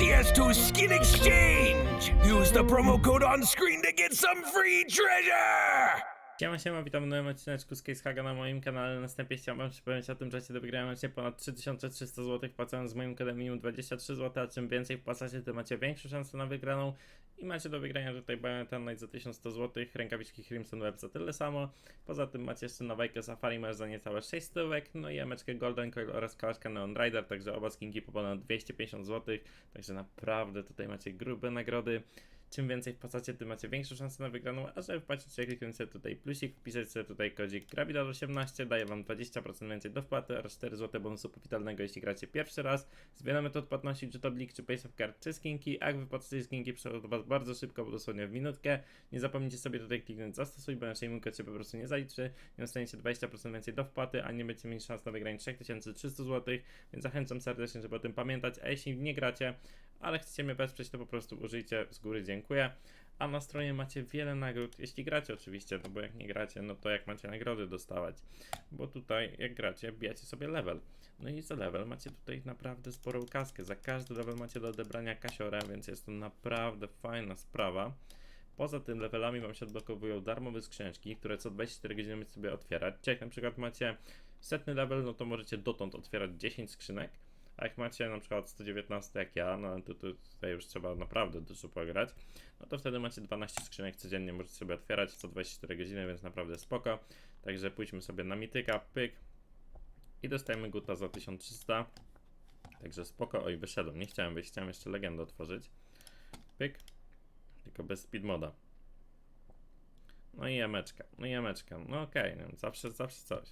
CS2 skin exchange. Use the promo code on screen to get some free treasure. Siema, siema, witam w nowym odcineczku z Casehaga na moim kanale. Następnie chciałbym przypomnieć o tym, że do wygrania macie ponad 3300 zł wpłacając z moim kodem minimum 23 zł, a czym więcej wpłacacie, tym macie większą szansę na wygraną. I macie do wygrania tutaj Bayonetta Night za 1100 zł, rękawiczki Crimson Web za tyle samo. Poza tym macie jeszcze nowajkę Safari Masz za niecałe 6 stówek, no i emeczkę Golden Coil oraz kałaszkę Neon Rider, także oba skinki po ponad 250 zł. Także naprawdę tutaj macie grube nagrody. Czym więcej wpłacacie, tym macie większą szansę na wygraną, a żeby wpłacić się, kliknąć sobie tutaj plusik, wpisać sobie tutaj kodzik Grabidal18, daje wam 20% więcej do wpłaty oraz 4 zł bonusu powitalnego, jeśli gracie pierwszy raz. Zbieramy metod płatności, czy to Blik, czy Paysafe Card, czy skinki, a jak wypłacacie skinki, przychodzą do was bardzo szybko, bo dosłownie w minutkę. Nie zapomnijcie sobie tutaj kliknąć zastosuj, bo inaczej mój się po prostu nie zaliczy, nie dostaniecie 20% więcej do wpłaty, a nie będziecie mieli szans na wygranie 3300 zł, więc zachęcam serdecznie, żeby o tym pamiętać, a jeśli nie gracie, ale chcecie mnie wesprzeć, to po prostu użyjcie z góry, dziękuję. A na stronie macie wiele nagród, jeśli gracie oczywiście, no bo jak nie gracie, no to jak macie nagrody dostawać. Bo tutaj jak gracie, bijacie sobie level. No i za level macie tutaj naprawdę sporą kaskę. Za każdy level macie do odebrania kasiorę, więc jest to naprawdę fajna sprawa. Poza tym levelami wam się odblokowują darmowe skrzyneczki, które co 24 godziny możecie sobie otwierać. Czy jak na przykład macie setny level, no to możecie dotąd otwierać 10 skrzynek. A jak macie na przykład 119 jak ja, no to, tutaj już trzeba naprawdę dużo pograć, no to wtedy macie 12 skrzynek codziennie, możecie sobie otwierać co 24 godziny, więc naprawdę spoko. Także pójdźmy sobie na mityka, pyk i dostajemy guta za 1300. Także spoko, oj wyszedłem, nie chciałem wyjść, chciałem jeszcze legendę otworzyć. Pyk, tylko bez speed moda. No i jameczka, no i jameczka, no okej, no, zawsze, zawsze coś,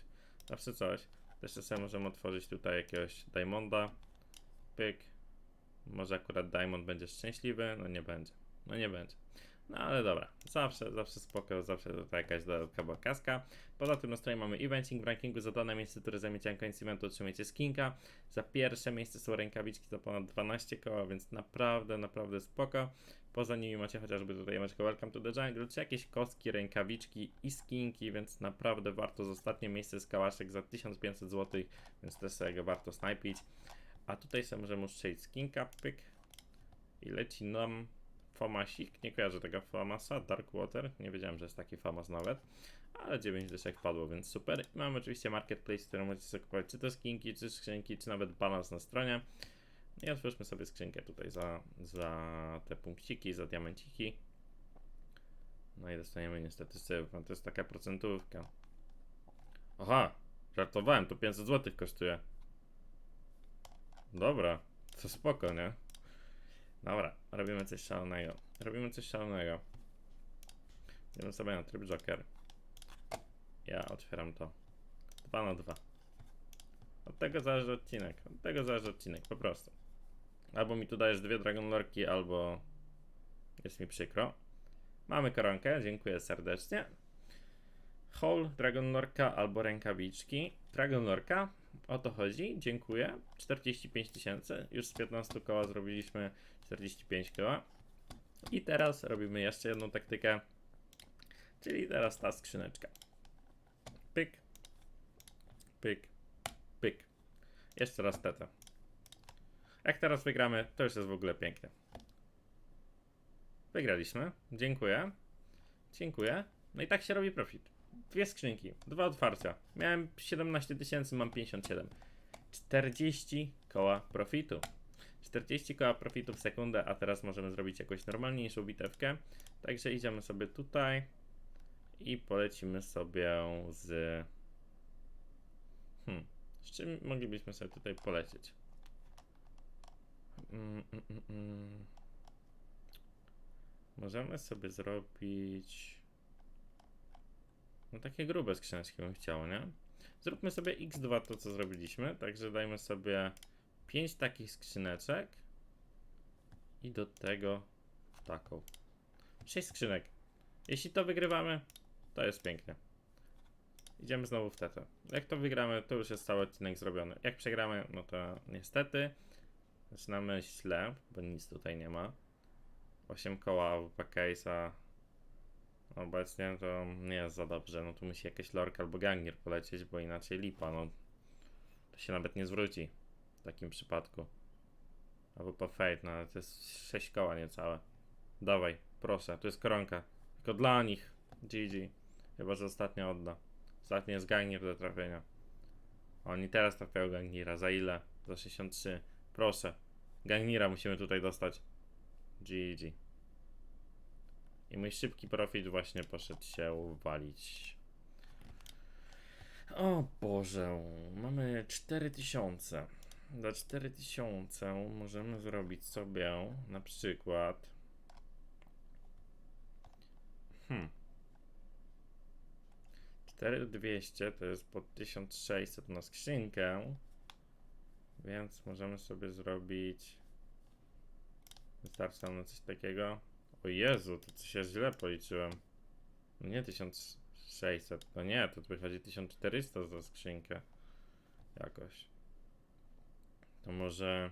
zawsze coś. Też sobie możemy otworzyć tutaj jakiegoś Diamonda. Pyk. Może akurat Diamond będzie szczęśliwy? No nie będzie. No nie będzie. No ale dobra, zawsze, zawsze spoko, zawsze tutaj jakaś dodatkowa kaska. Poza tym na stronie mamy eventing w rankingu za dane miejsce, które zajmiecie na koniec eventu otrzymujecie skinka. Za pierwsze miejsce są rękawiczki za ponad 12 koła, więc naprawdę, naprawdę spoko. Poza nimi macie chociażby tutaj macie Welcome to the Jungle, czy jakieś kostki, rękawiczki i skinki, więc naprawdę warto z ostatnie miejsce z kałaszek za 1500 zł, więc też sobie go warto snajpić. A tutaj sobie możemy ustrzelić skinka, pyk. I leci nam Famasik, nie kojarzę tego Famasa, Darkwater, nie wiedziałem, że jest taki Famas nawet, ale 9 dyszek padło, więc super. I mamy oczywiście Marketplace, w którym możecie sobie kupować czy to skinki, czy skrzynki, czy nawet balans na stronie. I otwórzmy sobie skrzynkę tutaj za, za te punkciki, za diamenciki. No i dostaniemy niestety syf, no to jest taka procentówka. Aha, żartowałem, to 500 zł kosztuje. Dobra, to spoko, nie? Dobra, robimy coś szalonego. Robimy coś szalonego. Idziemy sobie na tryb Joker. Ja otwieram to. 2 na 2. Od tego zależy odcinek. Od tego zależy odcinek, po prostu. Albo mi tu dajesz dwie Dragon Lorki, albo jest mi przykro. Mamy koronkę, dziękuję serdecznie. Hole, Dragon Lorka albo rękawiczki. Dragon Lorka, o to chodzi, dziękuję. 45 tysięcy, już z 15 koła zrobiliśmy 45 koła. I teraz robimy jeszcze jedną taktykę, czyli teraz ta skrzyneczka. Pyk, pyk, pyk. Jeszcze raz teta. Jak teraz wygramy, to już jest w ogóle pięknie. Wygraliśmy. Dziękuję. Dziękuję. No i tak się robi profit. Dwie skrzynki, dwa otwarcia. Miałem 17 tysięcy, mam 57. 40 koła profitu. 40 koła profitu w sekundę, a teraz możemy zrobić jakąś normalniejszą bitewkę. Także idziemy sobie tutaj i polecimy sobie z... Hmm, z czym moglibyśmy sobie tutaj polecieć? Mm, mm, mm, mm. Możemy sobie zrobić. No takie grube skrzyneczki bym chciał, nie? Zróbmy sobie x2 to co zrobiliśmy. Także dajmy sobie 5 takich skrzyneczek. I do tego taką. 6 skrzynek. Jeśli to wygrywamy, to jest pięknie. Idziemy znowu w tetę. Jak to wygramy, to już jest cały odcinek zrobiony. Jak przegramy, no to niestety zaczynamy źle, bo nic tutaj nie ma. 8 koła w case'a obecnie to nie jest za dobrze. No tu musi jakaś lorka albo gangir polecieć, bo inaczej lipa. No to się nawet nie zwróci takim przypadku. Albo po fate, no ale to jest 6 koła niecałe. Dawaj, proszę, tu jest koronka. Tylko dla nich. GG. Chyba, że ostatnia odda. Ostatni jest Gangnir do trafienia. Oni teraz trafiają Gangnira. Za ile? Za 63. Proszę. Gangnira musimy tutaj dostać. GG. I mój szybki profit właśnie poszedł się walić. O Boże, mamy 4000. Za 4000 możemy zrobić sobie na przykład. Hmm. 4200 to jest po 1600 na skrzynkę. Więc możemy sobie zrobić. Wystarczy nam na coś takiego. O Jezu, to coś ja źle policzyłem. No nie 1600, no nie, to wychodzi 1400 za skrzynkę. Jakoś. To może.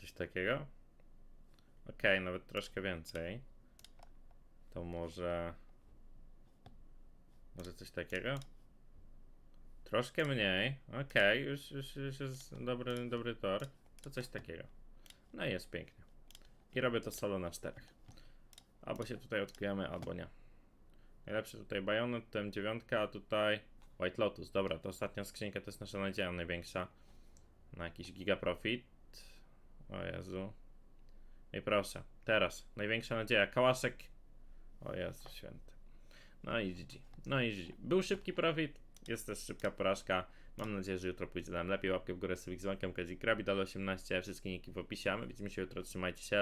Coś takiego? Okej, nawet troszkę więcej. To może. Może coś takiego? Troszkę mniej. Okej, już, już, już jest dobry, dobry tor. To coś takiego. No i jest pięknie. I robię to solo na czterech. Albo się tutaj odkryjemy, albo nie. Najlepszy tutaj Bayonet, M9, a tutaj White Lotus. Dobra, to ostatnia skrzynka to jest nasza nadzieja największa. Na jakiś giga profit. O Jezu. I proszę, teraz. Największa nadzieja. Kałaszek. O Jezu święty. No i GG. No i GG. Był szybki profit, jest też szybka porażka. Mam nadzieję, że jutro pójdzie nam lepiej. Łapkę w górę z dzwonkiem, Kazik Grabi, dal 18, wszystkie niki w opisie. A my widzimy się jutro, trzymajcie się.